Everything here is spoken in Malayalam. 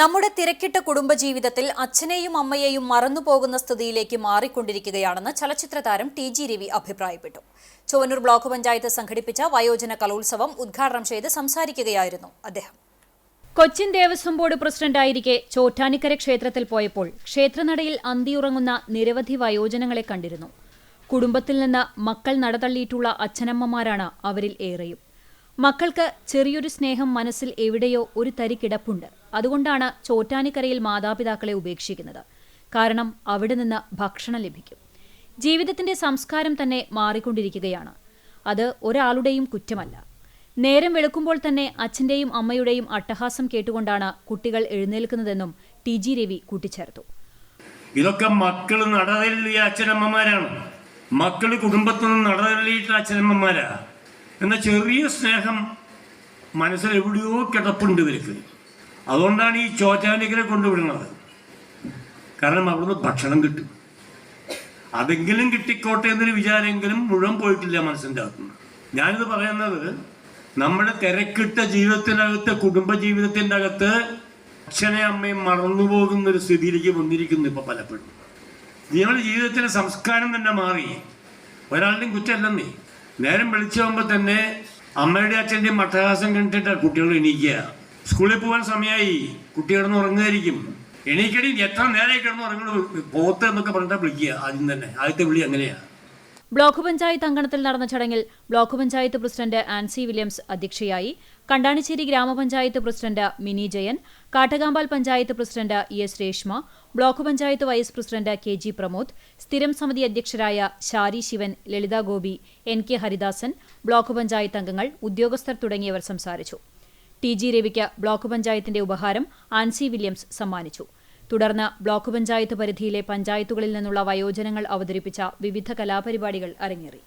നമ്മുടെ തിരക്കിട്ട കുടുംബജീവിതത്തിൽ അച്ഛനെയും അമ്മയെയും മറന്നുപോകുന്ന സ്ഥിതിയിലേക്ക് മാറിക്കൊണ്ടിരിക്കുകയാണെന്ന് ചലച്ചിത്ര താരം ടി ജി രവി അഭിപ്രായപ്പെട്ടു. ചുവന്നൂർ ബ്ലോക്ക് പഞ്ചായത്ത് സംഘടിപ്പിച്ച വയോജന കലോത്സവം ഉദ്ഘാടനം ചെയ്ത് സംസാരിക്കുകയായിരുന്നു അദ്ദേഹം. കൊച്ചിൻ ദേവസ്വം ബോർഡ് പ്രസിഡന്റായിരിക്കെ ചോറ്റാനിക്കര ക്ഷേത്രത്തിൽ പോയപ്പോൾ ക്ഷേത്രനടയിൽ അന്തിയുറങ്ങുന്ന നിരവധി വയോജനങ്ങളെ കണ്ടിരുന്നു. കുടുംബത്തിൽ നിന്ന് മക്കൾ നടതള്ളിയിട്ടുള്ള അച്ഛനമ്മമാരാണ് അവരിൽ ഏറെയും. മക്കൾക്ക് ചെറിയൊരു സ്നേഹം മനസ്സിൽ എവിടെയോ ഒരു തരി കിടപ്പുണ്ട്. അതുകൊണ്ടാണ് ചോറ്റാനിക്കരയിൽ മാതാപിതാക്കളെ ഉപേക്ഷിക്കുന്നത്. കാരണം അവിടെ നിന്ന് ഭക്ഷണം ലഭിക്കും. ജീവിതത്തിന്റെ സംസ്കാരം തന്നെ മാറിക്കൊണ്ടിരിക്കുകയാണ്. അത് ഒരാളുടെയും കുറ്റമല്ല. നേരം വെളുക്കുമ്പോൾ തന്നെ അച്ഛന്റെയും അമ്മയുടെയും അട്ടഹാസം കേട്ടുകൊണ്ടാണ് കുട്ടികൾ എഴുന്നേൽക്കുന്നതെന്നും ടി ജി രവി കൂട്ടിച്ചേർത്തു. ഇതൊക്കെ മക്കൾ നടതല്ലിയ അച്ഛനമ്മമാരാണ്. മക്കൾ കുടുംബത്തിൽ നിന്ന് നടതല്ലിയിട്ട അച്ഛനമ്മമാരാ. എന്ന ചെറിയ സ്നേഹം മനസ്സിൽ എവിടെയോ കിടപ്പുണ്ട് ഇവർക്ക്. അതുകൊണ്ടാണ് ഈ ചോറ്റാനിക്കരെ കൊണ്ടുവിടുന്നത്. കാരണം അവിടുന്ന് ഭക്ഷണം കിട്ടും. അതെങ്കിലും കിട്ടിക്കോട്ടെ എന്നൊരു വിചാരമെങ്കിലും മുഴുവൻ പോയിട്ടില്ല മനസ്സിന്റെ അകത്തുനിന്ന്. ഞാനിത് പറയുന്നത് നമ്മുടെ തിരക്കിട്ട ജീവിതത്തിനകത്ത് കുടുംബ ജീവിതത്തിന്റെ അകത്ത് അച്ഛനെ അമ്മയും മറന്നുപോകുന്ന ഒരു സ്ഥിതിയിലേക്ക് വന്നിരിക്കുന്നു ഇപ്പൊ പലപ്പോഴും. നിങ്ങളുടെ ജീവിതത്തിലെ സംസ്കാരം തന്നെ മാറി. ഒരാളുടെയും കുറ്റമല്ലെന്നേ. നേരം വിളിച്ചാകുമ്പോൾ തന്നെ അമ്മയുടെ അച്ഛന്റെയും മട്ടഹാസം കണ്ടിട്ട് കുട്ടികൾ എണീക്കുക. സ്കൂളിൽ പോകാൻ സമയമായി കുട്ടി കിടന്ന് ഉറങ്ങുമായിരിക്കും. എണീക്കടി എത്ര നേരമായി കിടന്ന് ഉറങ്ങണു? പോത്ത് എന്നൊക്കെ പറഞ്ഞിട്ടാ വിളിക്കുക ആദ്യം തന്നെ. ആദ്യത്തെ വിളി അങ്ങനെയാണ് ബ്ലോക്ക് പഞ്ചായത്ത് അങ്കണത്തിൽ നടന്ന ചടങ്ങിൽ block panchayat president Ancy Williams അധ്യക്ഷയായി കണ്ടാണിശ്ശേരി ഗ്രാമപഞ്ചായത്ത് president Mini Jayan Kattakampal panchayat president E S Reshma block panchayat vice president K G Pramod സ്ഥിരം സമിതി അധ്യക്ഷരായ Shari Sivan Lalitha Gopi N K Haridasan block panchayat അംഗങ്ങൾ ഉദ്യോഗസ്ഥർ തുടങ്ങിയവർ സംസാരിച്ചു. ടി ജി രവിക്ക് ബ്ലോക്ക് പഞ്ചായത്തിന്റെ ഉപഹാരം ആൻസി വില്യംസ് സമ്മാനിച്ചു. തുടർന്ന് ബ്ലോക്ക് പഞ്ചായത്ത് പരിധിയിലെ പഞ്ചായത്തുകളിൽ നിന്നുള്ള വയോജനങ്ങൾ അവതരിപ്പിച്ച വിവിധ കലാപരിപാടികൾ അരങ്ങേറി